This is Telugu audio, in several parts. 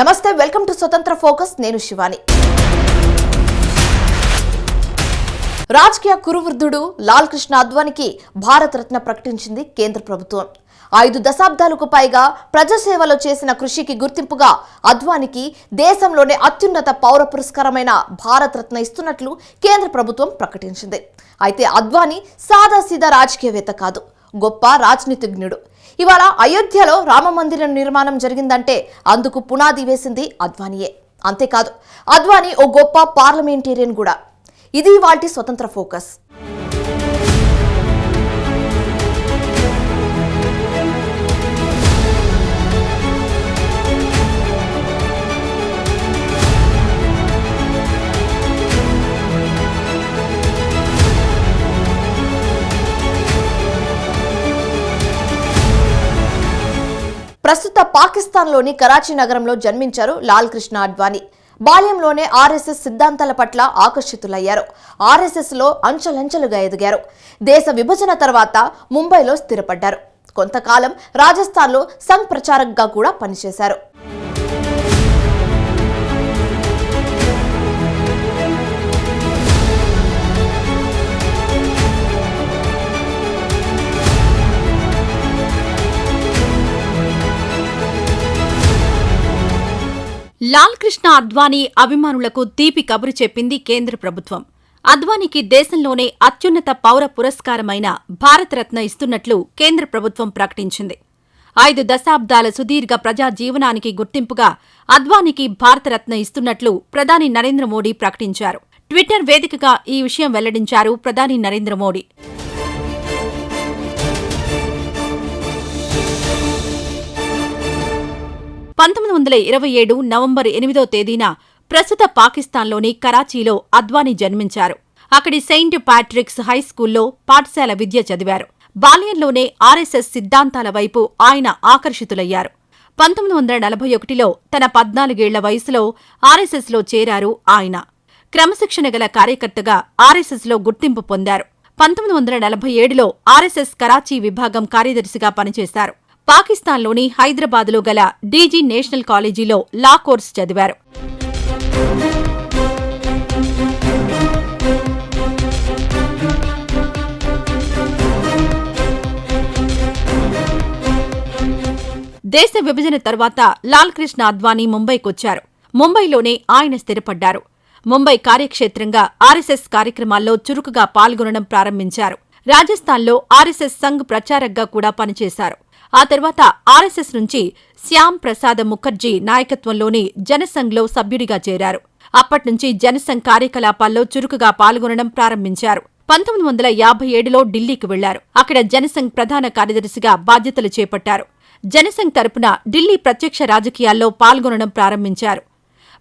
నమస్తే వెల్కమ్ టు స్వతంత్ర ఫోకస్ నేను శివాని. రాజకీయ కురువృద్ధుడు లాల్ కృష్ణ అద్వానికి భారతరత్న ప్రకటించింది కేంద్ర ప్రభుత్వం. ఐదు దశాబ్దాలకు పైగా ప్రజాసేవలో చేసిన కృషికి గుర్తింపుగా అద్వానికి దేశంలోనే అత్యున్నత పౌర పురస్కారమైన భారతరత్న ఇస్తున్నట్లు కేంద్ర ప్రభుత్వం ప్రకటించింది. అయితే అద్వానీ సాదాసీదా రాజకీయవేత్త కాదు గొప్ప రాజనీతిజ్ఞుడు. ఇవాళ అయోధ్యలో రామ మందిరం నిర్మాణం జరిగిందంటే అందుకు పునాది వేసింది అద్వానీయే. అంతేకాదు అద్వానీ ఓ గొప్ప పార్లమెంటేరియన్ కూడా. ఇది వాటి స్వతంత్ర ఫోకస్. ప్రస్తుత పాకిస్తాన్లోని కరాచీ నగరంలో జన్మించారు లాల్ కృష్ణ అడ్వాణీ బాల్యంలోనే ఆర్ఎస్ఎస్ సిద్ధాంతాల పట్ల ఆకర్షితులయ్యారు. ఆర్ఎస్ఎస్లో అంచెలంచెలుగా ఎదిగారు. దేశ విభజన తర్వాత ముంబైలో స్థిరపడ్డారు. కొంతకాలం రాజస్థాన్లో సంఘ్ ప్రచారక్గా కూడా పనిచేశారు. లాల్ కృష్ణ అద్వానీ అభిమానులకు తీపి కబురు చెప్పింది కేంద్ర ప్రభుత్వం. అద్వానీకి దేశంలోనే అత్యున్నత పౌర పురస్కారమైన భారతరత్న ఇస్తున్నట్లు కేంద్ర ప్రభుత్వం ప్రకటించింది. ఐదు దశాబ్దాల సుదీర్ఘ ప్రజా జీవనానికి గుర్తింపుగా అద్వానీకి భారతరత్న ఇస్తున్నట్లు ప్రధాని నరేంద్ర మోడీ ప్రకటించారు. ట్విట్టర్ వేదికగా ఈ విషయం వెల్లడించారు ప్రధాని నరేంద్ర మోడీ. పంతొమ్మిది వందల ఇరవై ఏడు నవంబర్ ఎనిమిదో తేదీన ప్రస్తుత పాకిస్తాన్లోని కరాచీలో అద్వానీ జన్మించారు. అక్కడి సెయింట్ ప్యాట్రిక్స్ హై స్కూల్లో పాఠశాల విద్య చదివారు. బాల్యంలోనే ఆర్ఎస్ఎస్ సిద్ధాంతాల వైపు ఆయన ఆకర్షితులయ్యారు. పంతొమ్మిది వందల నలభై ఒకటిలో తన పద్నాలుగేళ్ళ వయసులో ఆర్ఎస్ఎస్లో చేరారు ఆయన. క్రమశిక్షణ గల కార్యకర్తగా ఆర్ఎస్ఎస్లో గుర్తింపు పొందారు. పంతొమ్మిది వందల నలభై ఏడులో ఆర్ఎస్ఎస్ కరాచీ విభాగం కార్యదర్శిగా పనిచేశారు. పాకిస్తాన్లోని హైదరాబాద్లో గల డీజీ నేషనల్ కాలేజీలో లా కోర్స్ చదివారు. దేశ విభజన తర్వాత లాల్ కృష్ణ అద్వానీ ముంబైకొచ్చారు. ముంబైలోనే ఆయన స్థిరపడ్డారు. ముంబై కార్యక్షేత్రంగా ఆర్ఎస్ఎస్ కార్యక్రమాల్లో చురుకుగా పాల్గొనడం ప్రారంభించారు. రాజస్థాన్లో ఆర్ఎస్ఎస్ సంఘ్ ప్రచారక్గా కూడా పనిచేశారు. ఆ తర్వాత ఆర్ఎస్ఎస్ నుంచి శ్యామ్ ప్రసాద్ ముఖర్జీ నాయకత్వంలోని జనసంఘ్లో సభ్యుడిగా చేరారు. అప్పట్నుంచి జనసంఘ్ కార్యకలాపాల్లో చురుకుగా పాల్గొనడం ప్రారంభించారు. పంతొమ్మిది వందల యాభై ఏడులో ఢిల్లీకి వెళ్ళారు. అక్కడ జనసంఘ్ ప్రధాన కార్యదర్శిగా బాధ్యతలు చేపట్టారు. జనసంఘ్ తరపున ఢిల్లీ ప్రత్యక్ష రాజకీయాల్లో పాల్గొనడం ప్రారంభించారు.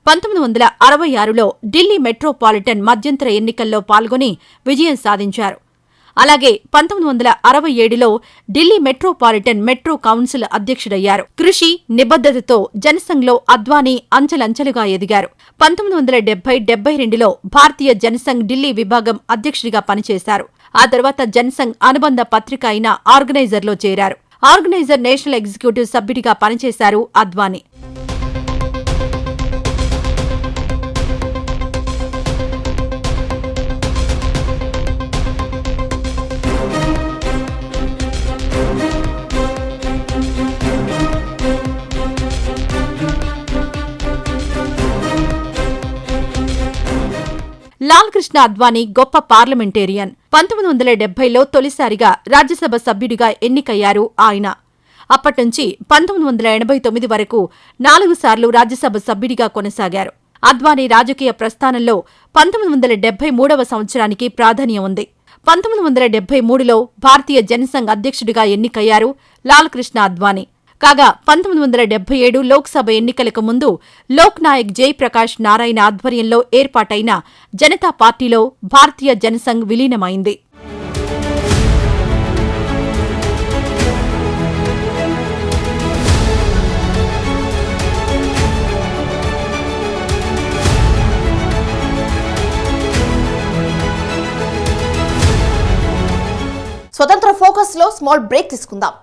పంతొమ్మిది వందల అరవై ఆరులో ఢిల్లీ మెట్రోపాలిటన్ మధ్యంతర ఎన్నికల్లో పాల్గొని విజయం సాధించారు. అలాగే పంతొమ్మిది వందల అరవై ఏడులో ఢిల్లీ మెట్రోపాలిటన్ మెట్రో కౌన్సిల్ అధ్యక్షుడయ్యారు. కృషి నిబద్ధతతో జనసంఘ్లో అద్వానీ అంచెలంచెలుగా ఎదిగారు. పంతొమ్మిది వందల డెబ్బై డెబ్బై రెండులో భారతీయ జనసంఘ్ ఢిల్లీ విభాగం అధ్యక్షుడిగా పనిచేశారు. ఆ తర్వాత జనసంఘ్ అనుబంధ పత్రిక అయిన ఆర్గనైజర్లో చేరారు. ఆర్గనైజర్ నేషనల్ ఎగ్జిక్యూటివ్ సభ్యుడిగా పనిచేశారు అద్వానీ. లాల్ కృష్ణ అద్వానీ గొప్ప పార్లమెంటేరియన్. పంతొమ్మిది వందల డెబ్బైలో తొలిసారిగా రాజ్యసభ సభ్యుడిగా ఎన్నికయ్యారు ఆయన. అప్పట్నుంచి పంతొమ్మిది వందల ఎనభై తొమ్మిది వరకు నాలుగు సార్లు రాజ్యసభ సభ్యుడిగా కొనసాగారు. అద్వానీ రాజకీయ ప్రస్థానంలో పంతొమ్మిది వందల డెబ్బై మూడవ సంవత్సరానికి ప్రాధాన్యం ఉంది. పంతొమ్మిది వందల డెబ్బై మూడులో భారతీయ జనసంఘ్ అధ్యక్షుడిగా ఎన్నికయ్యారు లాల్ కృష్ణ అద్వానీ. కాగా పంతొమ్మిది వందల డెబ్బై ఏడు లోక్సభ ఎన్నికలకు ముందు లోక్నాయక్ జయప్రకాష్ నారాయణ ఆధ్వర్యంలో ఏర్పాటైన జనతా పార్టీలో భారతీయ జనసంఘ్ విలీనమైంది. స్వతంత్ర ఫోకస్లో స్మాల్ బ్రేక్ తీసుకుందాం.